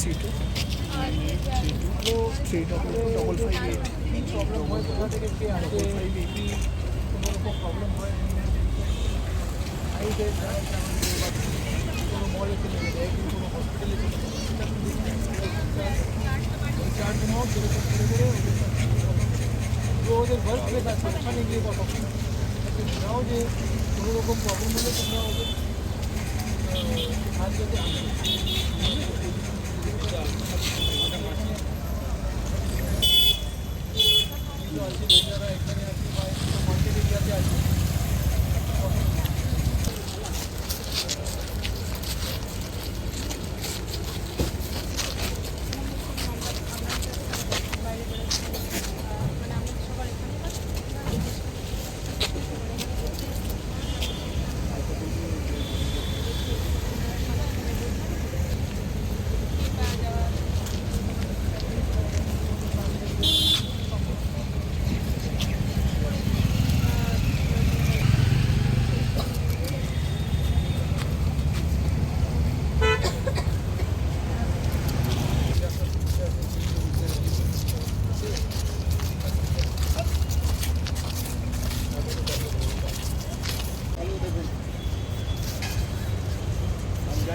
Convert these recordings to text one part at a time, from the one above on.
Three two three double two double five eight হয় হয় আপনি দেখে চার জমাও যেরকম করে করে ওদের ওয়ার্ক প্লেস আছে ওখানে গিয়ে কথা বলতে যে কোনো রকম প্রবলেম হলে তোমরা ওদের সাহায্যতে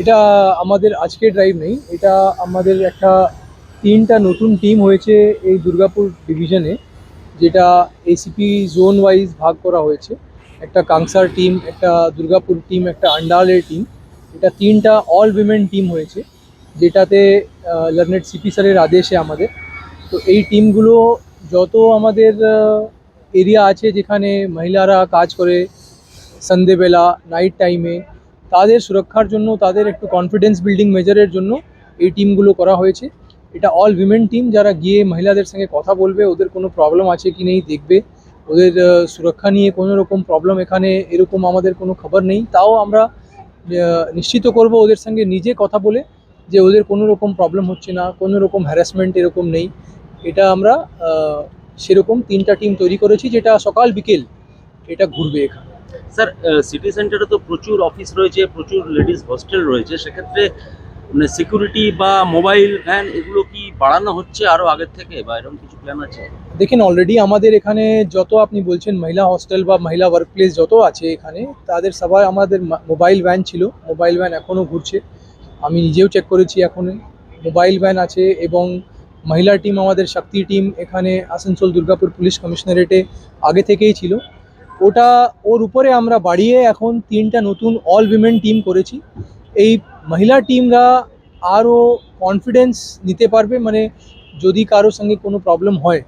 এটা আমাদের আজকের ড্রাইভ নেই। এটা আমাদের একটা তিনটা নতুন টিম হয়েছে এই দুর্গাপুর ডিভিশনে যেটা এসিপি জোন ওয়াইজ ভাগ করা হয়েছে। একটা কাংসার টিম একটা দুর্গাপুর টিম একটা আন্ডালের টিম এটা তিনটা অল উইমেন টিম হয়েছে, যেটাতে লার্নেট সিপি স্যারের আদেশে আমাদের। তো এই টিমগুলো যত আমাদের এরিয়া আছে যেখানে মহিলারা কাজ করে, সন্ধেবেলা নাইট টাইমে তাদের সুরক্ষার জন্য, তাদের একটু কনফিডেন্স বিল্ডিং মেজারের জন্য এই টিমগুলো করা হয়েছে। এটা অল উইমেন টিম যারা গিয়ে মহিলাদের সঙ্গে কথা বলবে, ওদের কোনো প্রবলেম আছে কি নেই দেখবে। ওদের সুরক্ষা নিয়ে কোনো রকম প্রবলেম এখানে এরকম আমাদের কোনো খবর নেই। তাও আমরা নিশ্চিত করব ওদের সঙ্গে নিজে কথা বলে যে ওদের কোনো রকম প্রবলেম হচ্ছে না, কোনো রকম হ্যারাসমেন্ট এরকম নেই। এটা আমরা সেরকম তিনটা টিম তৈরি করেছি, যেটা সকাল বিকেল এটা ঘুরবে এখানে। স্যার সিটি সেন্টারে তো প্রচুর অফিস রয়েছে, প্রচুর লেডিস হস্টেল রয়েছে। সেক্ষেত্রে মানে সিকিউরিটি বা মোবাইল ভ্যান এগুলো কি বাড়ানো হচ্ছে আরও আগের থেকে বা এরকম কিছু প্ল্যান আছে? দেখেন অলরেডি আমাদের এখানে যত আপনি বলছেন, মহিলা হস্টেল বা মহিলা ওয়ার্ক প্লেস যত আছে এখানে, তাদের সবাই আমাদের মোবাইল ভ্যান ছিল। মোবাইল ভ্যান এখনও ঘুরছে। আমি নিজেও চেক করেছি এখন। মোবাইল ভ্যান আছে এবং মহিলা টিম আমাদের শক্তি টিম এখানে আসানসোল দুর্গাপুর পুলিশ কমিশনারেটে আগে থেকেই ছিল। ওটা ওর উপরে আমরা বাড়িয়ে এখন তিনটা নতুন অল উইমেন টিম করেছি। এই মহিলা টিমরা আরও কনফিডেন্স নিতে পারবে মানে যদি কারও সঙ্গে কোনো প্রবলেম হয়,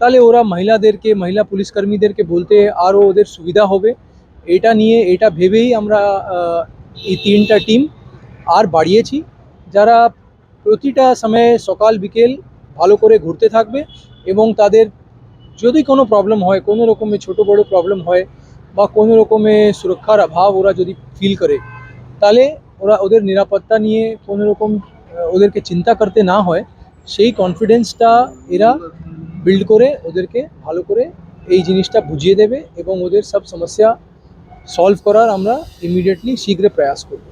তাহলে ওরা মহিলাদেরকে, মহিলা পুলিশকর্মীদেরকে বলতে আরও ওদের সুবিধা হবে। এটা নিয়ে, এটা ভেবেই আমরা এই তিনটা টিম আর বাড়িয়েছি। যারা প্রতিটা সময়ে সকাল, বিকেল ভালো করে ঘুরতে থাকবে এবং তাদের যদি কোনো প্রবলেম হয়, কোনো রকমের ছোট বড় প্রবলেম হয় বা কোনো রকমের সুরক্ষার অভাব ওরা যদি ফিল করে, তাহলে ওরা ওদের নিরাপত্তা নিয়ে কোনো রকম ওদেরকে চিন্তা করতে না হয়। সেই কনফিডেন্সটা এরা বিল্ড করে, ওদেরকে ভালো করে এই জিনিসটা বুঝিয়ে দেবে এবং ওদের সব সমস্যা সলভ করার আমরা ইমিডিয়েটলি শীঘ্র প্রয়াস করব।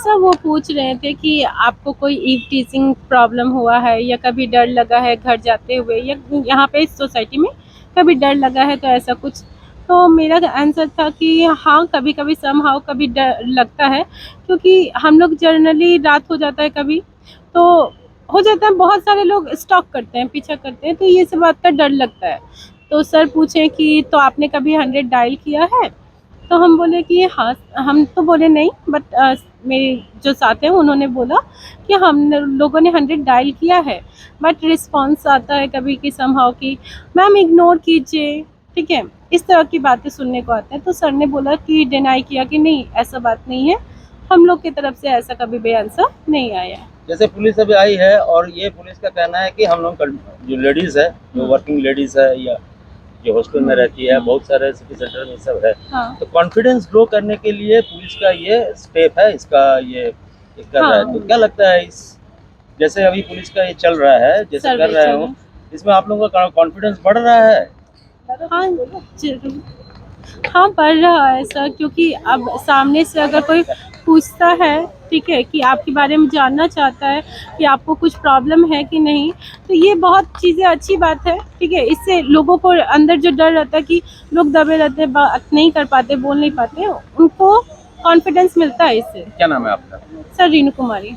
सर वो पूछ रहे थे कि आपको कोई ईव टीचिंग प्रॉब्लम हुआ है या कभी डर लगा है घर जाते हुए या यहाँ पे इस सोसाइटी में कभी डर लगा है तो ऐसा कुछ? तो मेरा आंसर था कि हाँ कभी कभी सम हाउ कभी डर लगता है क्योंकि हम लोग जर्नली रात हो जाता है कभी। तो हो जाता है, बहुत सारे लोग स्टॉक करते हैं, पीछा करते हैं तो ये सब आपका डर लगता है। तो सर पूछें कि तो आपने कभी हंड्रेड डायल किया है? तो हम बोले कि हाँ हम तो बोले नहीं बट मेरे जो साथ हैं, उन्होंने बोला कि हम लोगों ने हंड्रेड डायल किया है बट रिस्पॉन्स आता है कभी कि समहाउ कि मैम इग्नोर कीजिए। ठीक है? इस तरह की बातें सुनने को आते हैं। तो सर ने बोला कि डिनाई किया कि नहीं, ऐसा बात नहीं है। हम लोग की तरफ़ से ऐसा कभी भी आंसर नहीं आया। जैसे पुलिस अभी आई है और ये पुलिस का कहना है कि हम लोग जो लेडीज़ है, जो वर्किंग लेडीज़ है या जो हॉस्टल में रहती है बहुत सारे सिटी सेंटर में सब है। हाँ। तो कॉन्फिडेंस ग्रो करने के लिए पुलिस का ये स्टेप है इसका ये कर रहा है। हाँ। तो क्या लगता है इस जैसे अभी पुलिस का ये चल रहा है जैसे कर रहे हो इसमें आप लोगों का कॉन्फिडेंस बढ़ रहा है? हाँ हाँ बढ़ रहा है सर क्योंकि अब सामने से अगर कोई पूछता है ठीक है कि आपके बारे में जानना चाहता है कि आपको कुछ प्रॉब्लम है कि नहीं तो ये बहुत चीज़ें अच्छी बात है ठीक है। इससे लोगों को अंदर जो डर रहता है कि लोग दबे रहते हैं बात नहीं कर पाते बोल नहीं पाते उनको कॉन्फिडेंस मिलता है इससे। क्या नाम है आपका? सर रीनू कुमारी।